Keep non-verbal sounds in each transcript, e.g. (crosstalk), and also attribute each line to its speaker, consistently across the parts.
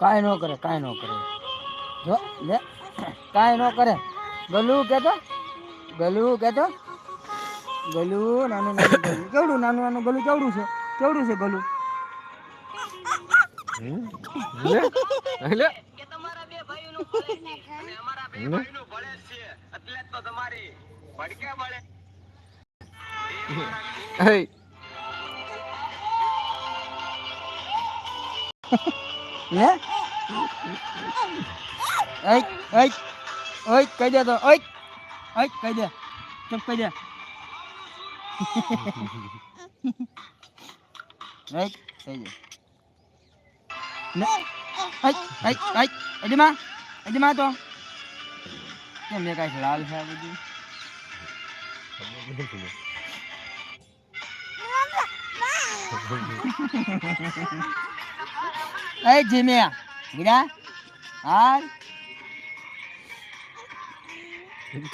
Speaker 1: કાંઈ ન કરે કાંઈ ન કરે. જો લે કાંઈ ન કરે. ગલું કેતો ગલું કેતો ગલું નાનું નાનું ગલું. કેવડું નાનું નાનું ગલું? કેવડું છે? કેવડું છે ગલું?
Speaker 2: હમ? લે લે લે. Hey.
Speaker 1: હે ઓય ઓય ઓય કહી દે તો ઓય ઓય કહી દે ચૂપ કહી દે ઓય કહી દે ને ઓય ઓય ઓય એડીમાં એડીમાં તો કેમ મેં કાંઈ લાલ છે આ બધું ઓય જીમ્યા ગીરા હાલ.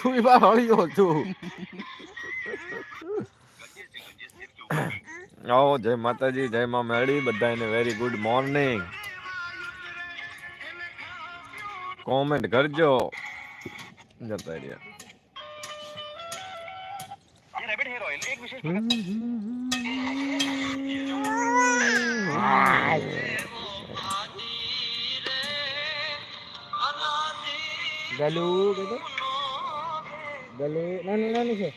Speaker 2: તું બા હળ્યો તું. ઓ જય માતાજી જય માં મેળી બધાને વેરી ગુડ મોર્નિંગ કોમેન્ટ કરજો. જતા રહ્યા.
Speaker 1: ગલુ ગલુ. નાનું નાનું છે.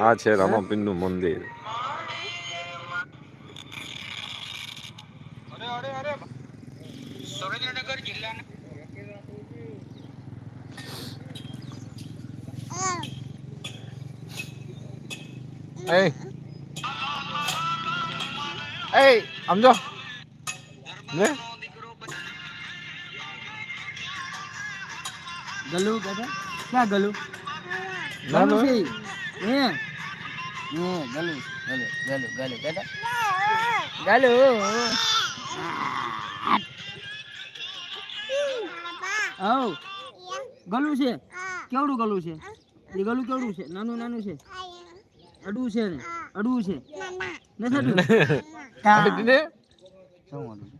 Speaker 2: આ છે રમાપિંડનું મંદિર એ. એ સમજો. લે
Speaker 1: ગલુ કીધું ક્યાં ગલુ? ગલુ? હે? હે ગલુ ગલુ ગલુ ગલુ કીધું ગલુ. આવ ગલું છે? કેવડું ગલું છે? એ ગલું કેવડું છે? નાનું નાનું છે? અડવું છે ને? અડવું છે? નથી
Speaker 2: દીધે
Speaker 1: શું છે?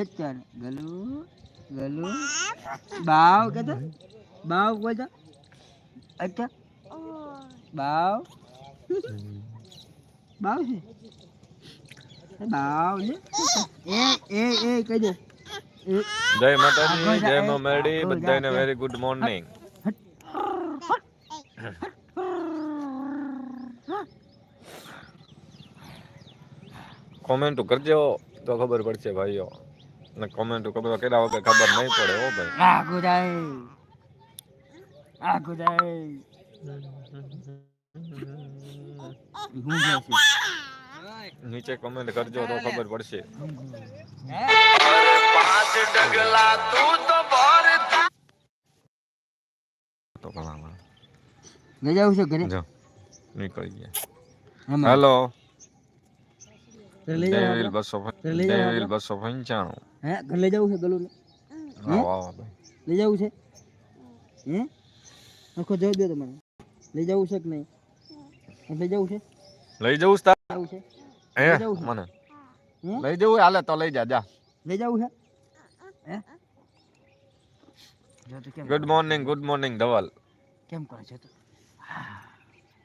Speaker 1: અત્યારે ગલું. ગલું બાવ કેતો બાવ બોલતો અચ્છા બાવ બાવ છે એ બાવ લે એ એ એ કહી દે એ
Speaker 2: જય માતાજી
Speaker 1: આગળ
Speaker 2: જય
Speaker 1: જા,
Speaker 2: માં મેળી
Speaker 1: આગળ જા,
Speaker 2: બધાને
Speaker 1: આગળ.
Speaker 2: વેરી ગુડ મોર્નિંગ કોમેન્ટ કરજો તો ખબર પડશે ભાઈઓ ને કોમેન્ટ ખબર કર્યા વગર ખબર નહીં પડે હો ભાઈ.
Speaker 1: આ ગુદાય આ ગુદાય હું જાય છે?
Speaker 2: નીચે કોમેન્ટ કરજો તો ખબર પડશે. તો ભરતા
Speaker 1: તો કલામાં જાવ છે ઘરે?
Speaker 2: જો નીકળી ગયા. હેલો
Speaker 1: લઈ જાવ
Speaker 2: ડેવિલ
Speaker 1: આપણે?
Speaker 2: બસો
Speaker 1: ઘરે લઈ જાવ
Speaker 2: ડેવિલ
Speaker 1: આપણે?
Speaker 2: બસો પંચાણું.
Speaker 1: હે? ઘરે લઈ જવું છે ગલું
Speaker 2: આવો આવો ભાઈ.
Speaker 1: લઈ જવું છે? હે? આખો જવાબ દો તમારે. લઈ જવું છે કે નહીં? લઈ જવું છે?
Speaker 2: લઈ જવું છે
Speaker 1: જવું છે?
Speaker 2: હે
Speaker 1: લઈ જવું છે?
Speaker 2: મને. લઈ જવું હાલે તો લઈ જા જા.
Speaker 1: લઈ જવું છે? હે?
Speaker 2: Good morning good morning Dhaval.
Speaker 1: કેમ કરે છે તો?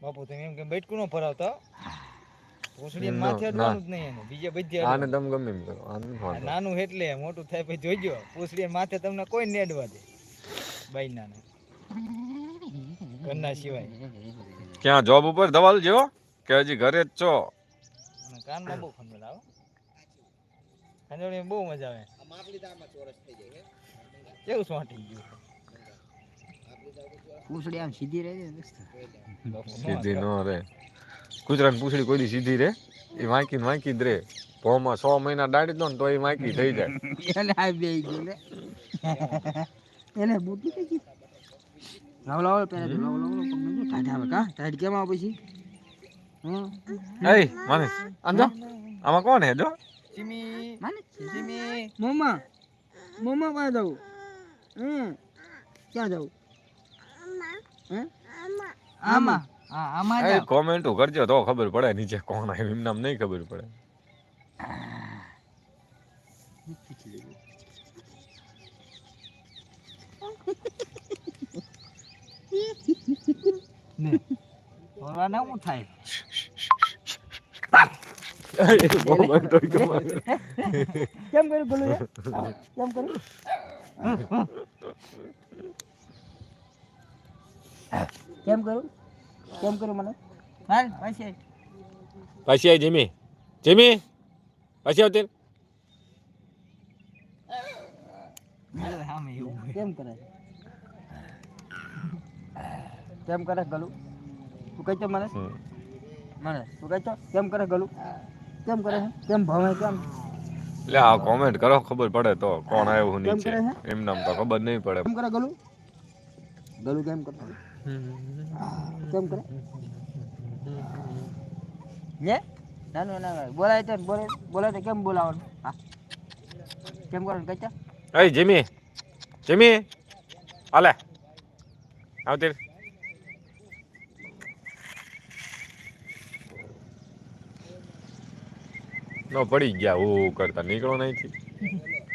Speaker 3: બાપુ તમે એમ કેમ બેટકું નો ભરાવતા પૂછડી માથે અડવાનું જ નહીં એને બીજે બધે
Speaker 2: આને તમે ગમે એમ કરો આને નથી
Speaker 3: આ
Speaker 2: વાંધો.
Speaker 3: નાનું એટલે મોટું થાય પછી જોઈજો પૂછડી માથે તમને કોઈ ને દે બાઈના ઘરના સિવાય.
Speaker 2: ક્યાં જોબ ઉપર ધવલ જો કે હજી ઘરે જ છો?
Speaker 3: અને કાનમાં બહુ ખંડોળ આવે. ખંડોળીમાં બહુ મજા આવે. કેવું સોંટી ગયું?
Speaker 1: પૂછડી આમ સીધી રહે
Speaker 2: સીધી ન રે કૂતરાની પૂછડી કોઈ સીધી રે? એ વાંકી ને વાંકી જ રે. ભોમાં સો મહિના દાડી દો ને તો એ વાંકી થઈ જાય.
Speaker 1: એને આ બે ગયું એને બુટી થઈ ગઈ? લાવ લાવ પેલા લાવ લાવ પગ ટાઢ આવે કા? ટાઢ કેમ આવે પછી? હમ?
Speaker 2: એ માને આંજો આમાં કોણ હે જો?
Speaker 3: ચીમી
Speaker 1: માને?
Speaker 3: ચીમી
Speaker 1: મમ્મા મોમા પાસે જાવ હમ ક્યાં જવું હે? આમાં. હા આમાં
Speaker 2: એ
Speaker 1: જાવ
Speaker 2: કોમેન્ટ કરજો તો ખબર પડે નીચે કોણ આવ્યું એમ નામ નહીં ખબર પડે.
Speaker 3: ને ઓરાને શું થાય?
Speaker 2: બહુ વાંધો ઈ તમારે.
Speaker 1: કેમ કર્યું ગલું રે? કેમ કર્યું? કેમ કર્યું? કેમ કર્યું મને?
Speaker 3: હાલ પછી
Speaker 2: પાછી આવી જીમી. જીમી? પાછી આવતી.
Speaker 1: કેમ કરે? કેમ કરે ગલું? તું કહી તો મને મને? તું કહી તો કેમ કરે ગલું? કેમ કરે છે કેમ ભમે કેમ?
Speaker 2: એટલે આ કોમેન્ટ કરો ખબર પડે તો કોણ આવ્યું નીચે. એમ નામ તો ખબર નહીં પડે.
Speaker 1: કેમ કરે ગલું? ગલું કેમ કરે કેમ કરે? લે? નાનું ના બોલાય તો બોલે બોલાય તો કેમ બોલાવવાનું? હા. કેમ કરવાનું કહેતા?
Speaker 2: એ જીમી. જીમી. હાલે આવતી નો પડી ગયા હું કરતા નીકળો નહીંથી (laughs)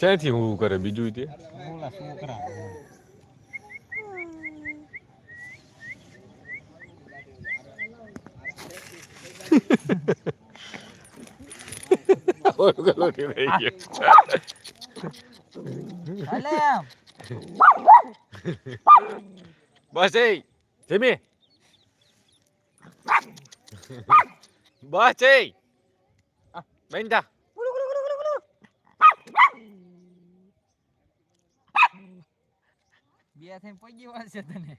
Speaker 2: ક્યાંથી હું કરે બીજું તે
Speaker 3: બોલા છોકરા
Speaker 2: ઓલો રહી ગયો
Speaker 3: હાલે આમ
Speaker 2: બસ એ જીમી. બસ એ. બેન
Speaker 3: બે થઈને પગી વાળશે તને.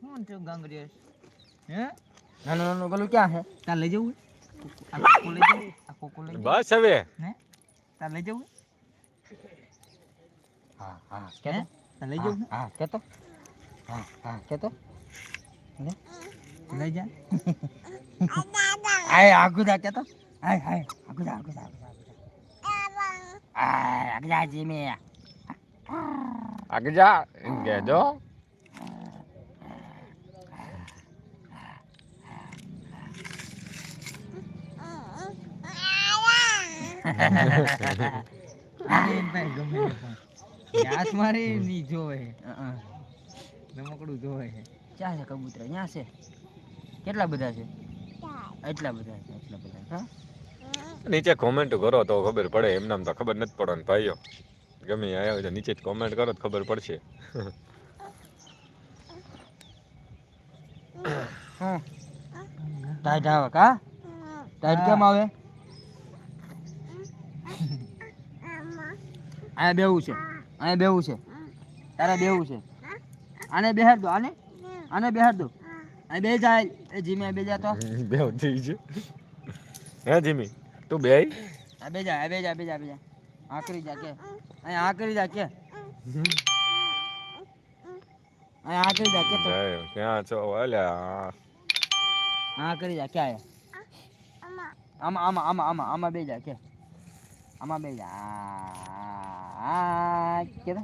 Speaker 3: શું થયું ગાંગરિયસ હે?
Speaker 1: નાનું નાનું ગલું ક્યાં છે
Speaker 3: તાર લઈ જવું આ કોકો લઈ જવું આ કોકો લઈ
Speaker 2: બસ હવે.
Speaker 3: હે? તાર લઈ જવું
Speaker 1: હા? હા
Speaker 3: કે તાર લઈ જવું
Speaker 1: હા? કેતો? હા હા કેતો?
Speaker 3: લઈ જા.
Speaker 1: આય આગુદા કેતો? આય આય આગુદા આગુદા આગુદા આય આગુદા જીમે
Speaker 2: આગળ જા એમ
Speaker 3: ભાઈ ગમે તે પણ. એ હાથ મારે નહીં જોવે. રમકડું જોવે. છે
Speaker 1: ક્યાં છે કબૂતર? ત્યાં છે? કેટલા બધા છે? એટલા બધા છે એટલા બધા. હા?
Speaker 2: નીચે કોમેન્ટ કરો તો ખબર પડે. એમ નામ તો ખબર નથી પડવાની ભાઈઓ. ગમે આવ્યો હોય તો નીચે જ કોમેન્ટ કરો તો ખબર પડશે.
Speaker 1: ટાઈટ આવે કા? ટાઈટ કેમ આવે? અહીંયા બેવું છે. અહીંયા બેવું છે. તારે બેવું છે. આને બેહાર દો આને. આને બેહાર દો. અહીં બે જાય એ જીમે બે જા તો. (laughs)
Speaker 2: બે થઈ છે હે જીમી તું બે
Speaker 1: આ બે જા આ બે જા બે જા બે જા. આ કરી જા કે. અહીં આ કરી જા કે. અહીં આ કરી જા કે તો.
Speaker 2: ક્યાં છો? અલ્યા
Speaker 1: આકરી કરી જા ક્યાં આમાં આમાં આમાં આમાં આમાં બે જા કે. આમાં બે જા આ કે તો